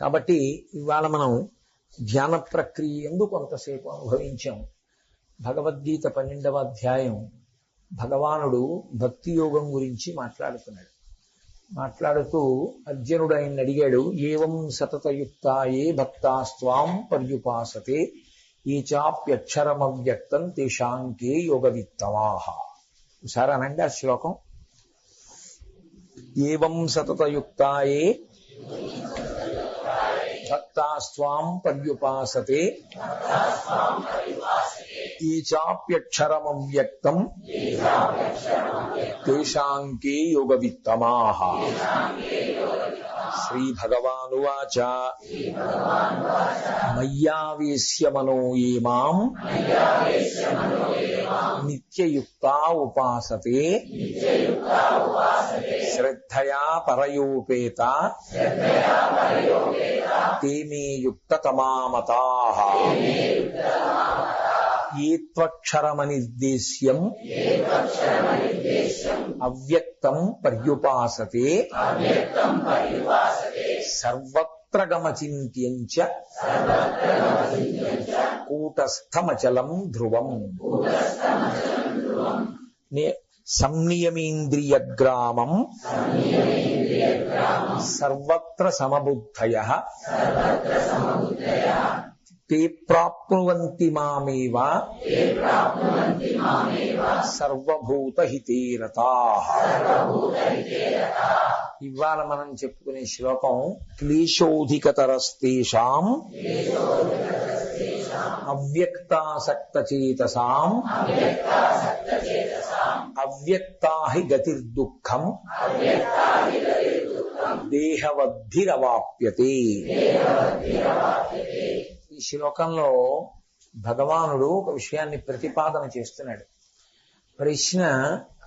కాబట్టి ఇవాళ మనం ధ్యాన ప్రక్రియ ఎందు కొంతసేపు అనుభవించాం. భగవద్గీత పన్నెండవ అధ్యాయం భగవానుడు భక్తి యోగం గురించి మాట్లాడుతున్నాడు. మాట్లాడుతూ అర్జునుడు ఆయన అడిగాడు ఏవం సతతయుక్తాయే భక్తాస్వాం పర్యుపాసతే ఈ చాప్యక్షరమవ్యక్తం తేషాంకే యోగవిత్తవాహ ఒకసారి అనండి ఆ శ్లోకం? ఏవం సతతయుక్తాయే భక్తాస్వాం పర్యుపాసతే ఈ చాప్యక్షరమవ్యక్తం తేషాంకే యోగవిత్తమాహ श्रीभगवानुवाच। मय्यावेश्य मनो ये माम् नित्ययुक्ता उपासते श्रद्धया परयोपेता। ते मे युक्ततमा ఏత్వక్షరమనిర్దేశ్యం. అవ్యక్తం పర్యుపాసతే. సర్వత్ర గమచింత్యం కూటస్థమచలం ధ్రువం. సంనియమీంద్రియగ్రామం. సర్వత్ర సమబుద్ధయ. తే ప్రాప్నువంతి మామేవ? సర్వభూతహితేరతా. ఇవాళ మనం చెప్పుకునే శ్లోకం క్లేశోధికతరస్తేషాం. అవ్యక్తాసక్తచేతసాం. అవ్యక్తాహి గతిర్దుఃఖం దేహవద్ధిరవాప్యతే. ఈ శ్లోకంలో భగవానుడు ఒక విషయాన్ని ప్రతిపాదన చేస్తున్నాడు. ప్రశ్న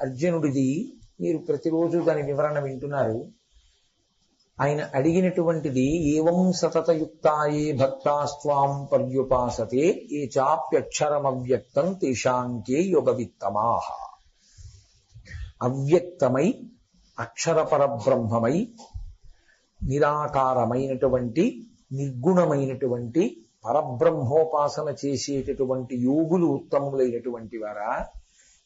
అర్జునుడిది మీరు ప్రతిరోజు దాని వివరణ వింటున్నారు. ఆయన అడిగినటువంటిది ఏవం సతతయుక్తాయే భక్తాస్వాం పర్యుపాసతే ఏ చాప్యక్షరమవ్యక్తం తేషాంకే యుగవిత్తమాహ అవ్యక్తమై అక్షరపర బ్రహ్మమై నిరాకారమైనటువంటి నిర్గుణమైనటువంటి పరబ్రహ్మోపాసన చేసేటటువంటి యోగులు ఉత్తములైనటువంటి వారా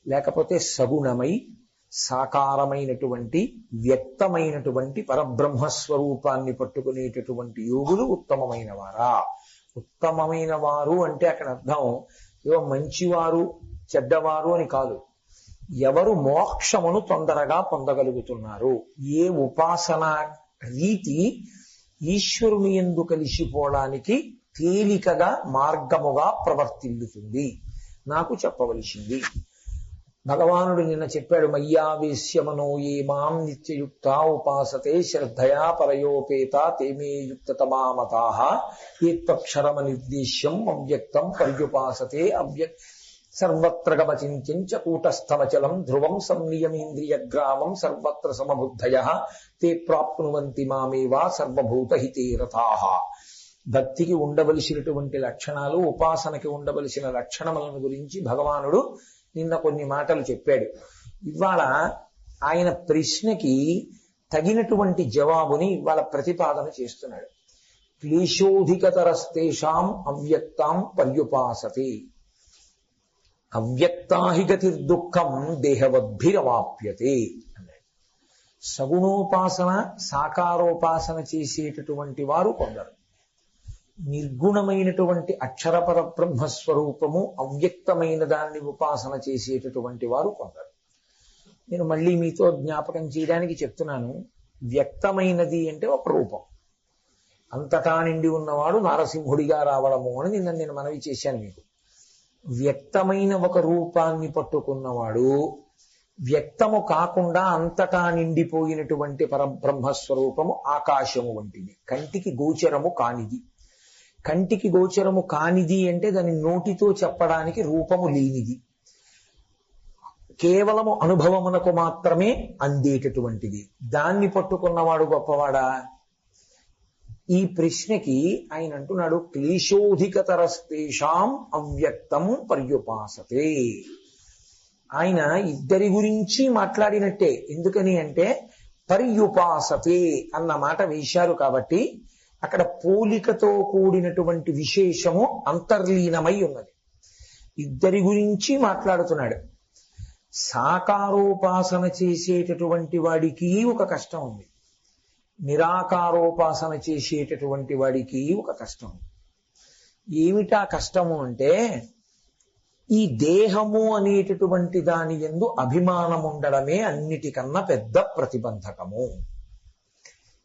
లేకపోతే సగుణమై సాకారమైనటువంటి వ్యక్తమైనటువంటి పరబ్రహ్మస్వరూపాన్ని పట్టుకునేటటువంటి యోగులు ఉత్తమమైన వారా ఉత్తమమైన వారు అంటే అక్కడ అర్థం ఏవో మంచివారు చెడ్డవారు అని కాదు. ఎవరు మోక్షమును తొందరగా పొందగలుగుతున్నారు. ఏ ఉపాసన రీతి ఈశ్వరుని ఎందు కలిసిపోవడానికి తేలికగా మార్గముగా ప్రవర్తిల్లుతుంది. నాకు చెప్పవలసింది. భగవానుడు నిన్న చెప్పాడు మయ్యావేశ్యమనో ఏ మాం నిత్యయుక్త ఉపాసతే శ్రద్ధయా పరయోపేత తేమే యుక్తతమామతా. ఏత్వక్షరమ నిర్దేశ్యం అవ్యక్తం పర్యుపాసతే అవ్యక్ సర్వత్ర గమచింత్యం చ కూటస్థమచలం ధ్రువం సంనియమేంద్రియగ్రామం సర్వత్ర సమబుద్ధయ. తే ప్రాప్నువంతి మామేవా సర్వభూతహితే రథాహ భక్తికి ఉండవలసినటువంటి లక్షణాలు ఉపాసనకి ఉండవలసిన లక్షణములను గురించి భగవానుడు నిన్న కొన్ని మాటలు చెప్పాడు. ఇవాళ ఆయన ప్రశ్నకి తగినటువంటి జవాబుని ఇవాళ ప్రతిపాదన చేస్తున్నాడు. క్లేశోధికతరస్తేషాం అవ్యక్తాం పర్యుపాసతే. అవ్యక్తాహి దుఃఖం దేహవద్భిరవాప్యతే అన్నాడు. సగుణోపాసన సాకారోపాసన చేసేటటువంటి వారు కొందరు. నిర్గుణమైనటువంటి అక్షరపర బ్రహ్మస్వరూపము అవ్యక్తమైన దాన్ని ఉపాసన చేసేటటువంటి వారు కొందరు. నేను మళ్ళీ మీతో జ్ఞాపకం చేయడానికి చెప్తున్నాను. వ్యక్తమైనది అంటే ఒక రూపం. అంతటా నిండి ఉన్నవాడు నారసింహుడిగా రావడము అని నిన్న నేను మనవి చేశాను మీకు. వ్యక్తమైన ఒక రూపాన్ని పట్టుకున్నవాడు వ్యక్తము కాకుండా అంతటా నిండిపోయినటువంటి పరబ్రహ్మస్వరూపము ఆకాశము వంటిది. కంటికి గోచరము కానిది. కంటికి గోచరము కానిది అంటే దాని నోటితో చెప్పడానికి రూపము లేనిది. కేవలము అనుభవమునకు మాత్రమే అందేటటువంటిది. దాన్ని పట్టుకున్నవాడు గొప్పవాడా? ఈ ప్రశ్నకి ఆయన అంటున్నాడు క్లేశోధికతరస్తేషాం అవ్యక్తం పర్యుపాసతే. ఆయన ఇద్దరి గురించి మాట్లాడినట్టే. ఎందుకని అంటే పర్యుపాసతే అన్న మాట వేశారు కాబట్టి అక్కడ పోలికతో కూడినటువంటి విశేషము అంతర్లీనమై ఉన్నది. ఇద్దరి గురించి మాట్లాడుతున్నాడు. సాకారోపాసన చేసేటటువంటి వాడికి ఒక కష్టం ఉంది. నిరాకారోపాసన చేసేటటువంటి వాడికి ఒక కష్టం ఉంది. ఏమిటా కష్టము అంటే ఈ దేహము అనేటటువంటి దాని ఎందు అభిమానం ఉండడమే అన్నిటికన్నా పెద్ద ప్రతిబంధకము.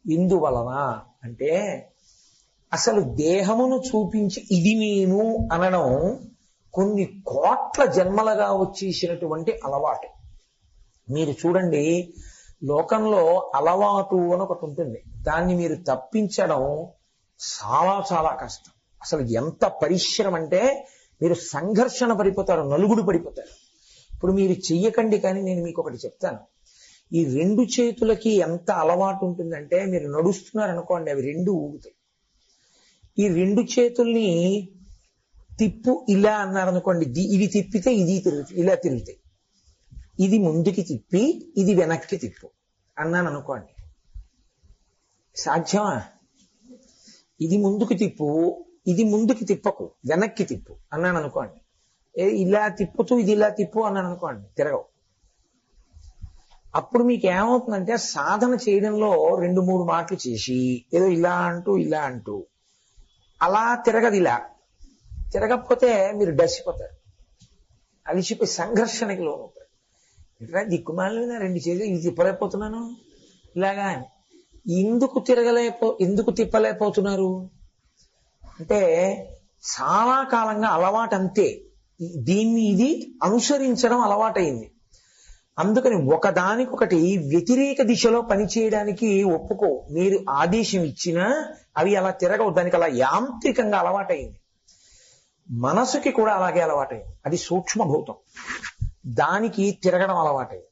ఇందువలన అంటే అసలు దేహమును చూపించి ఇది నేను అనడం కొన్ని కోట్ల జన్మలుగా వచ్చేసినటువంటి అలవాటు. మీరు చూడండి లోకంలో అలవాటు అని ఒకటి ఉంటుంది. దాన్ని మీరు తప్పించడం చాలా చాలా కష్టం. అసలు ఎంత పరిశ్రమ అంటే మీరు సంఘర్షణ పడిపోతారు నలుగుడు పడిపోతారు. ఇప్పుడు మీరు చెయ్యకండి కానీ నేను మీకు ఒకటి చెప్తాను. ఈ రెండు చేతులకి ఎంత అలవాటు ఉంటుందంటే మీరు నడుస్తున్నారు అనుకోండి అవి రెండు ఊగుతాయి. ఈ రెండు చేతుల్ని తిప్పు ఇలా అన్నారు అనుకోండి ఇది తిప్పితే ఇది తిరుగుతాయి ఇలా తిరుగుతాయి. ఇది ముందుకి తిప్పి ఇది వెనక్కి తిప్పు అన్నాను అనుకోండి సాధ్యమా? ఇది ముందుకు తిప్పు ఇది ముందుకి తిప్పకు వెనక్కి తిప్పు అన్నాను అనుకోండి ఏ ఇలా తిప్పుతూ ఇది ఇలా తిప్పు అన్నాను అనుకోండి తిరగవు. అప్పుడు మీకు ఏమవుతుందంటే సాధన చేయడంలో రెండు మూడు మాటలు చేసి ఏదో ఇలా అంటూ ఇలా అంటూ. అలా తిరగదు ఇలా. తిరగకపోతే మీరు డసిపోతారు. అలిసిపోయి సంఘర్షణకి లోనవుతారు. ఎట్లా దిక్కుమాలిన రెండు చేతులు ఇది తిప్పలేకపోతున్నాను? ఇలాగా అని. ఎందుకు తిరగలేపో ఎందుకు తిప్పలేకపోతున్నారు? అంటే చాలా కాలంగా అలవాటు అంతే దీన్ని ఇది అనుసరించడం అలవాటైంది అందుకని ఒకదానికొకటి వ్యతిరేక దిశలో పనిచేయడానికి ఒప్పుకో. మీరు ఆదేశం ఇచ్చినా అవి అలా తిరగవు. దానికి అలా యాంత్రికంగా అలవాటైంది. మనసుకి కూడా అలాగే అలవాటైంది. అది సూక్ష్మభూతం. దానికి తిరగడం అలవాటైంది.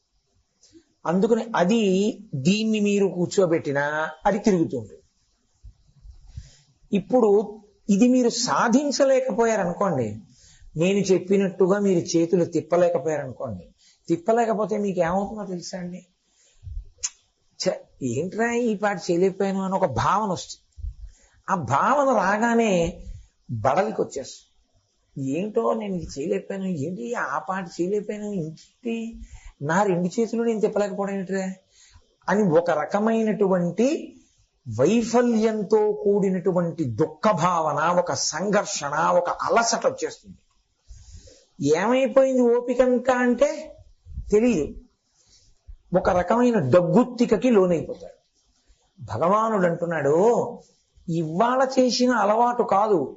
అందుకని అది దీన్ని మీరు కూర్చోబెట్టినా అది తిరుగుతుంది. ఇప్పుడు ఇది మీరు సాధించలేకపోయారనుకోండి నేను చెప్పినట్టుగా మీరు చేతులు తిప్పలేకపోయారనుకోండి తిప్పలేకపోతే మీకు ఏమవుతుందో తెలుసా అండి? ఏంట్రా ఈ పాట చేయలేకపోయాను అని ఒక భావన వస్తుంది. ఆ భావన రాగానే బడలికి వచ్చేస్తుంది. ఏంటో నేను ఇది చేయలేకపోయాను ఏంటి ఆ పాట చేయలేకపోయాను ఇంటి నా రెండు చేతులు నేను తిప్పలేకపోవడం ఏంట్రా? అని ఒక రకమైనటువంటి వైఫల్యంతో కూడినటువంటి దుఃఖ భావన ఒక సంఘర్షణ ఒక అలసట వచ్చేస్తుంది. ఏమైపోయింది ఓపికంతా అంటే తెలియదు. ఒక రకమైన దగ్గుత్తికకి లోనైపోతాడు. భగవానుడు అంటున్నాడు ఇవాళ చేసిన అలవాటు కాదు.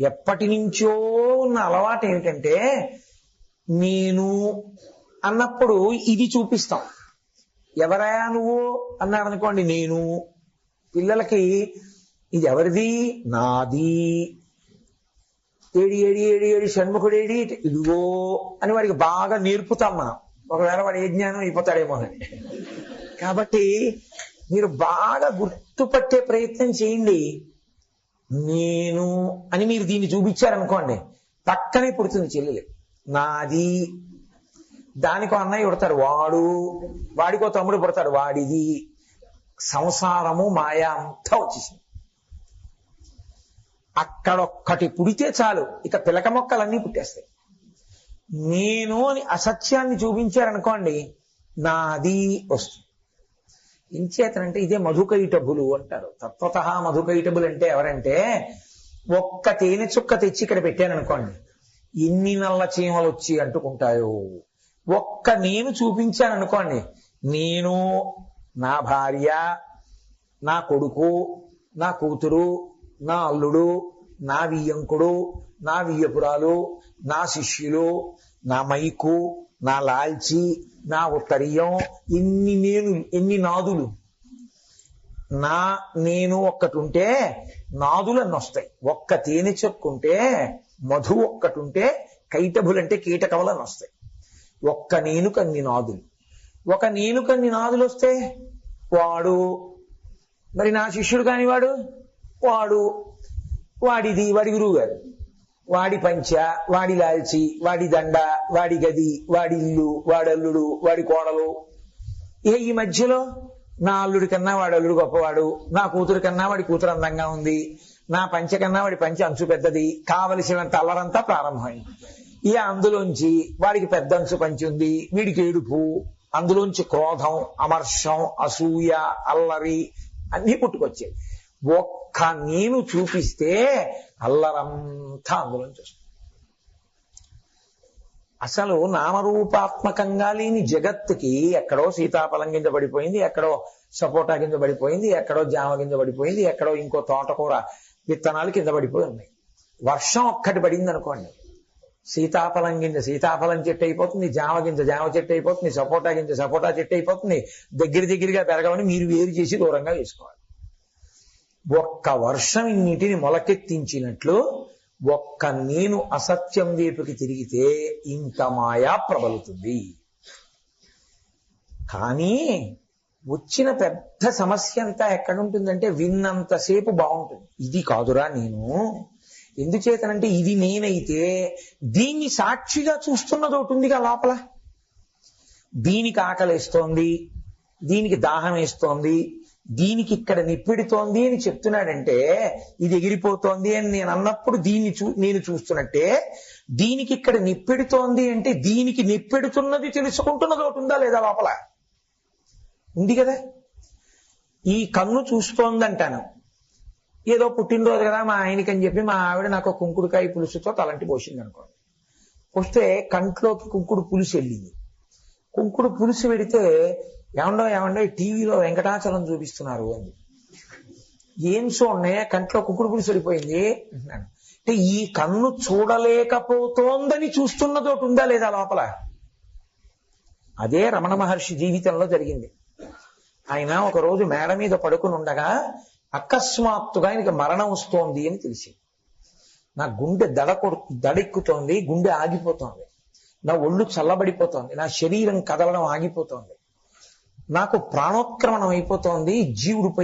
ఎప్పటి నుంచో ఉన్న అలవాటు ఏమిటంటే నేను అన్నప్పుడు ఇది చూపిస్తాం. ఎవరయా నువ్వు? అన్నాడు అనుకోండి నేను. పిల్లలకి ఇది ఎవరిది? నాది. ఏడి ఏడి ఏడి ఏడి షణ్ముఖుడేడి ఇదిగో అని వాడికి బాగా నేర్పుతాం మనం. ఒకవేళ వాడు ఏ జ్ఞానం అయిపోతాడేమో అని. కాబట్టి మీరు బాగా గుర్తుపట్టే ప్రయత్నం చేయండి. నేను అని మీరు దీన్ని చూపించారనుకోండి పక్కనే పుడుతుంది చెల్లెలు నాది. దానికో అన్నయ్య పుడతాడు వాడు. వాడికో తమ్ముడు పుడతాడు వాడిది. సంసారము మాయా అంతా వచ్చేసింది. అక్కడొక్కటి పుడితే చాలు. ఇక పిలక మొక్కలన్నీ పుట్టేస్తాయి. నేను అని అసత్యాన్ని చూపించారనుకోండి నాది వస్తుంది. ఇంచేతనంటే ఇదే మధుకైటబులు అంటారు. తత్వత మధుకైటబులు అంటే ఎవరంటే ఒక్క తేనె చుక్క తెచ్చి ఇక్కడ పెట్టాననుకోండి ఎన్ని నల్ల చీమలు వచ్చి అంటుకుంటాయో. ఒక్క నేను చూపించాననుకోండి నేను నా భార్య నా కొడుకు నా కూతురు నా అల్లుడు నా వియ్యంకుడు నా వియ్యపురాలు నా శిష్యులు నా మైకు నా లాల్చి నా ఉత్తరీయం ఎన్ని నేను ఎన్ని నాదులు. నా నేను ఒక్కటి ఉంటే నాదులన్నీ వస్తాయి. ఒక్క తేనె చెక్కుంటే మధు ఒక్కటి ఉంటే కైటభులంటే కీటకవలని వస్తాయి. ఒక్క నేను కన్ని నాదులు. ఒక నేను కన్ని నాదులు వస్తే వాడు మరి నా శిష్యుడు కాని వాడు వాడు వాడిది వాడి గురువు గారు. వాడి పంచ వాడి లాల్చి వాడి దండ వాడి గది వాడి ఇల్లు వాడల్లుడు వాడి కోడలు. ఇక ఈ మధ్యలో? నా అల్లుడి కన్నా వాడి అల్లుడు గొప్పవాడు నా కూతురు కన్నా వాడి కూతురు అందంగా ఉంది నా పంచ కన్నా వాడి పంచ అంచు పెద్దది కావలసినంత అల్లరంతా ప్రారంభమైంది. ఈ అందులోంచి వాడికి పెద్ద అంచు పంచి ఉంది వీడికి ఏడుపు అందులోంచి క్రోధం అమర్షం అసూయ అల్లరి అన్ని పుట్టుకొచ్చాయి. ఒక్క నేను చూపిస్తే అల్లరంతా అందులోంచి వస్తుంది. అసలు నామరూపాత్మకంగా లేని జగత్తుకి ఎక్కడో సీతాఫలం కింద పడిపోయింది ఎక్కడో సపోటా కింద పడిపోయింది ఎక్కడో జామ కింద పడిపోయింది ఎక్కడో ఇంకో తోటకూర విత్తనాలు కింద పడిపోయి ఉన్నాయి. వర్షం ఒక్కటి పడింది అనుకోండి సీతాఫలం గింజ సీతాఫలం చెట్టు అయిపోతుంది జామ గింజ జామ చెట్టు అయిపోతుంది సపోటా గింజ సపోటా చెట్టు అయిపోతుంది దగ్గర దగ్గరగా పెరగమని మీరు వేరు చేసి దూరంగా వేసుకోవాలి. ఒక్క వర్షం ఇన్నిటిని మొలకెత్తించినట్లు ఒక్క నేను అసత్యం వైపుకి తిరిగితే ఇంత మాయా ప్రబలుతుంది. కానీ వచ్చిన పెద్ద సమస్య అంతా ఎక్కడుంటుందంటే విన్నంతసేపు బాగుంటుంది. ఇది కాదురా నేను. ఎందుచేతనంటే ఇది నేనైతే దీన్ని సాక్షిగా చూస్తున్నది ఒకటి ఉందిగా లోపల. దీనికి ఆకలేస్తోంది దీనికి దాహం వేస్తోంది దీనికి ఇక్కడ నిప్పెడుతోంది అని చెప్తున్నాడంటే ఇది ఎగిరిపోతోంది అని నేను అన్నప్పుడు దీన్ని చూ నేను చూస్తున్నట్టే దీనికి ఇక్కడ నిప్పెడుతోంది అంటే దీనికి నిప్పెడుతున్నది తెలుసుకుంటున్నది ఒకటి ఉందా లేదా లోపల? ఉంది కదా? ఈ కన్ను చూస్తోంది అంటాను ఏదో పుట్టినరోజు కదా మా ఆయనకి అని చెప్పి మా ఆవిడ నాకు కుంకుడుకాయ పులుసుతో తలంటి పోసింది అనుకోండి వస్తే కంట్లోకి కుంకుడు పులుసు వెళ్ళింది. కుంకుడు పులుసు పెడితే ఏమండో ఏమండో టీవీలో వెంకటాచలం చూపిస్తున్నారు అని. ఏం చూడండి కంట్లో కుక్కుడు పులుసు అంటున్నాను అంటే ఈ కన్ను చూడలేకపోతోందని చూస్తున్నదోటి ఉందా లేదా లోపల? అదే రమణ మహర్షి జీవితంలో జరిగింది. ఆయన ఒక రోజు మేడ మీద పడుకుని ఉండగా అకస్మాత్తుగా ఆయనకి మరణం వస్తోంది అని తెలిసింది. నా గుండె దడ కొడుకు దడెక్కుతోంది గుండె ఆగిపోతోంది. నా ఒళ్ళు చల్లబడిపోతోంది నా శరీరం కదలడం ఆగిపోతోంది. నాకు ప్రాణోక్రమణం అయిపోతోంది జీవుడిపై